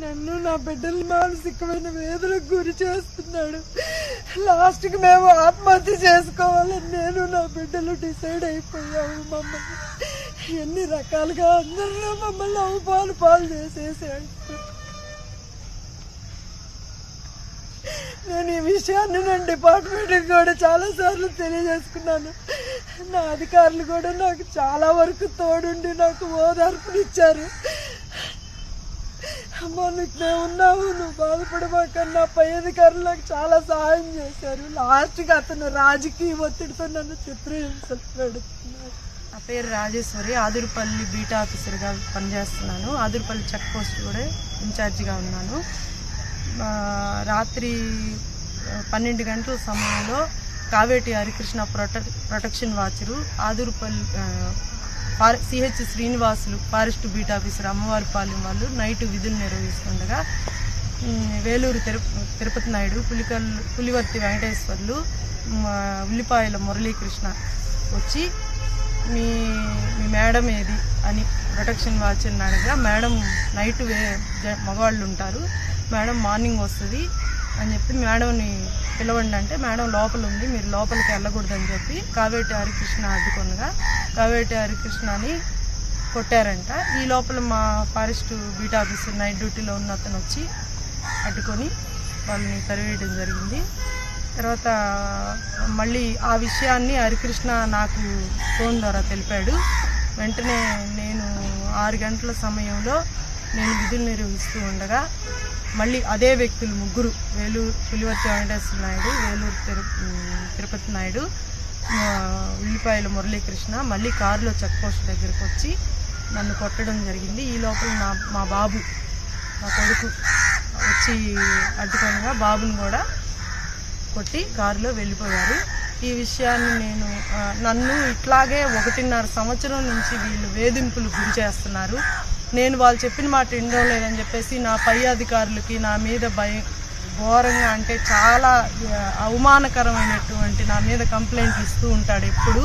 నన్ను నా బిడ్డల్ని మానసికమైన వేదనకు గురి చేస్తున్నాడు. లాస్ట్కి మేము ఆత్మహత్య చేసుకోవాలని నేను నా బిడ్డలు డిసైడ్ అయిపోయాము మమ్మల్ని. ఎన్ని రకాలుగా అందరిలో మమ్మల్ని అవపాలు పాలు చేసేసాడు. నేను ఈ విషయాన్ని నేను డిపార్ట్మెంట్కి కూడా చాలా సార్లు తెలియజేసుకున్నాను. నా అధికారులు కూడా నాకు చాలా వరకు తోడుండి నాకు ఓదార్పునిచ్చారు. అమ్మా నీకు మేము ఉన్నావు నువ్వు బాధపడమాకన్నా పై అధికారులకు చాలా సహాయం చేశారు. లాస్ట్గా అతను రాజకీయ ఒత్తిడితో నన్ను చిత్రహింసలు పెడుతున్నాడు నా పేరు రాజేశ్వరి. ఆదురుపల్లి బీటా ఆఫీసర్గా పనిచేస్తున్నాను. ఆదురుపల్లి చెక్ పోస్ట్ కూడా ఇన్ఛార్జిగా ఉన్నాను. రాత్రి పన్నెండు గంటల సమయంలో కావేటి హరికృష్ణ ప్రొట protection watcher. Adurupalli ఫారె CH Srinivasulu forest beat officer Ammavaripalem వాళ్ళు నైట్ విధులు నిర్వహిస్తుండగా వేలూరు తిరుపతి నాయుడు పులికల్ పులివర్తి వెంకటేశ్వర్లు ఉల్లిపాయల మురళీకృష్ణ వచ్చి మీ మీ మేడం ఏది అని ప్రొటెక్షన్ వాచ్ అడగా మేడం నైట్ వే జ- మగవాళ్ళు ఉంటారు మేడం మార్నింగ్ వస్తుంది అని చెప్పి మేడంని పిలవండి అంటే మేడం లోపల ఉంది మీరు లోపలికి వెళ్ళకూడదని చెప్పి కావేటి హరికృష్ణ అడ్డుకొనగా కావేటి హరికృష్ణని కొట్టారంట. ఈ లోపల మా ఫారెస్ట్ బీట్ ఆఫీసర్ నైట్ డ్యూటీలో ఉన్న అతను వచ్చి అడ్డుకొని వాళ్ళని తరివేయడం జరిగింది. తర్వాత మళ్ళీ ఆ విషయాన్ని హరికృష్ణ నాకు ఫోన్ ద్వారా తెలిపాడు. వెంటనే నేను ఆరు గంటల సమయంలో నేను విధులు నిర్వహిస్తూ ఉండగా మళ్ళీ అదే వ్యక్తులు ముగ్గురు వేలూరు పులివర్తి వెంకటేశ్వర నాయుడు వేలూరు తిరు తిరుపతి నాయుడు ఉల్లిపాయల మురళీకృష్ణ మళ్ళీ కారులో చెక్ పోస్ట్ దగ్గరికి వచ్చి నన్ను కొట్టడం జరిగింది. ఈ లోపల నా మా బాబు మా కొడుకు వచ్చి అడ్డుకోగా బాబుని కూడా కొట్టి కారులో వెళ్ళిపోయారు. ఈ విషయాన్ని నేను నన్ను ఇట్లాగే ఒకటిన్నర సంవత్సరం నుంచి వీళ్ళు వేధింపులు గురి చేస్తున్నారు. నేను వాళ్ళు చెప్పిన మాట వినడం లేదని చెప్పేసి నా పై అధికారులకి నా మీద భయం ఘోరంగా అంటే చాలా అవమానకరమైనటువంటి నా మీద కంప్లైంట్ ఇస్తూ ఉంటాడు. ఎప్పుడు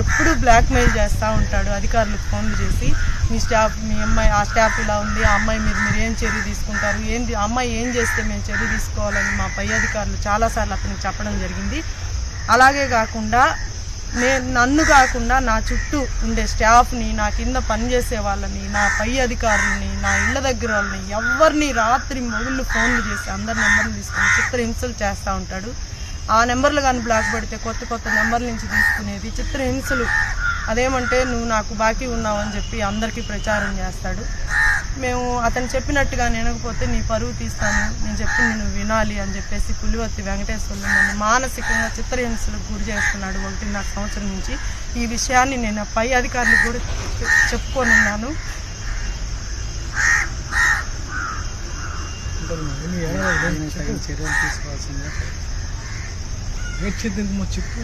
ఎప్పుడు బ్లాక్మెయిల్ చేస్తూ ఉంటాడు అధికారులకు ఫోన్లు చేసి మీ స్టాఫ్ మీ అమ్మాయి ఆ స్టాఫ్ ఇలా ఉంది ఆ అమ్మాయి మీరు మీరు ఏం చర్య తీసుకుంటారు? ఏంది అమ్మాయి ఏం చేస్తే మేము చర్య తీసుకోవాలని మా పై అధికారులు చాలాసార్లు అతనికి చెప్పడం జరిగింది. అలాగే కాకుండా నేను నన్ను కాకుండా నా చుట్టూ ఉండే స్టాఫ్ని నా కింద పనిచేసే వాళ్ళని నా పై అధికారులని నా ఇళ్ళ దగ్గర వాళ్ళని ఎవరిని రాత్రి మొగుళ్ళు ఫోన్లు చేసి అందరి నెంబర్లు తీసుకొని చిత్ర హింసలు చేస్తూ ఉంటాడు. ఆ నెంబర్లు కానీ బ్లాక్ పెడితే కొత్త కొత్త నెంబర్ల నుంచి తీసుకునేది చిత్ర హింసలు. అదేమంటే నువ్వు నాకు బాకీ ఉన్నావని చెప్పి అందరికీ ప్రచారం చేస్తాడు. మేము అతను చెప్పినట్టుగా వినకపోతే నీ పరువు తీస్తాను నేను చెప్పింది నువ్వు వినాలి అని చెప్పేసి పులివర్తి వెంకటేశ్వర్లు నన్ను మానసికంగా చిత్రహింసలకు గురి చేస్తున్నాడు ఒకటిన్నర సంవత్సరం నుంచి ఈ విషయాన్ని నేను పై అధికారులకు కూడా చెప్పుకోనున్నాను చర్యలు తీసుకోవాల్సిందే చెప్పు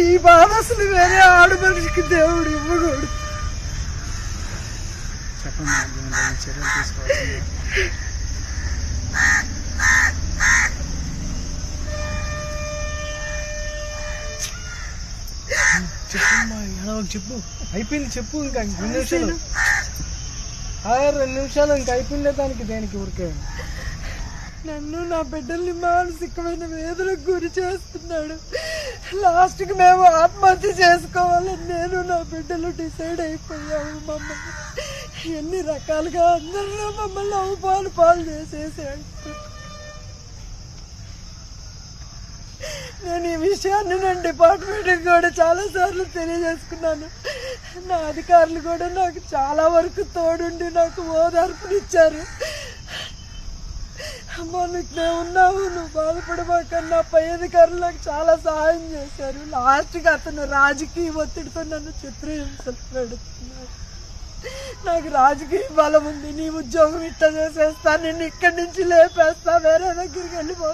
ఈ బాధ అసలు వేరే ఆడమనిషికి దేవుడు ఇవ్వకూడదు చెప్పు. అయిపోయింది చెప్పు ఇంకా రెండు నిమిషాలు. ఆ, రెండు నిమిషాలు ఇంకా అయిపోయిందే దానికి దేనికి ఊరికే? నన్ను నా బిడ్డల్ని మానసికమైన వేదనకు గురి చేస్తున్నాడు. లాస్ట్కి మేము ఆత్మహత్య చేసుకోవాలని నేను నా బిడ్డలు డిసైడ్ అయిపోయాము మమ్మల్ని. ఎన్ని రకాలుగా అందరిలో మమ్మల్ని అవపాలు పాలు చేసేసాడు నేను ఈ విషయాన్ని నేను డిపార్ట్మెంట్కి కూడా చాలా సార్లు తెలియజేసుకున్నాను. నా అధికారులు కూడా నాకు చాలా వరకు తోడుండి నాకు ఓదార్పునిచ్చారు. అమ్మా నీకు మేము ఉన్నాము నువ్వు బాధపడమాకన్నా పై అధికారులు నాకు చాలా సహాయం చేశారు. లాస్ట్గా అతను రాజకీయ ఒత్తిడితో నన్ను చిత్రహింసలు పెడుతున్నాడు నాకు రాజకీయ బలం ఉంది. నీ ఉద్యోగం ఇట్లా చేసేస్తా. నేను ఇక్కడి నుంచి లేపేస్తా. వేరే దగ్గరికి వెళ్ళిపో.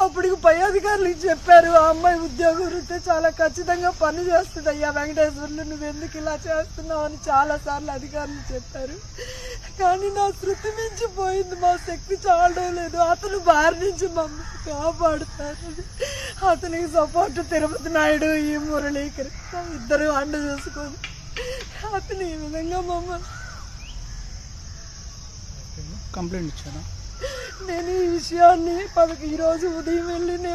అప్పుడు పై అధికారులు చెప్పారు ఆ అమ్మాయి ఉద్యోగం ఉంటే చాలా ఖచ్చితంగా పని చేస్తుంది అయ్యా వెంకటేశ్వర్లు నువ్వు ఎందుకు ఇలా చేస్తున్నావు? అని చాలా సార్లు అధికారులు చెప్పారు. కానీ నా శృతి మించిపోయింది మా శక్తి చాలడం లేదు. అతను బారి నుంచి మమ్మల్ని కాపాడుతారు. అతనికి సపోర్ట్ తిరుపతి నాయుడు ఈ మురళీకర్ ఇద్దరు అండ చూసుకొని. అతను ఈ విధంగా మమ్మల్ని కంప్లైంట్ ఇచ్చారా? నేను ఈ విషయాన్ని పదకి ఈరోజు ఉదయం వెళ్ళి నేను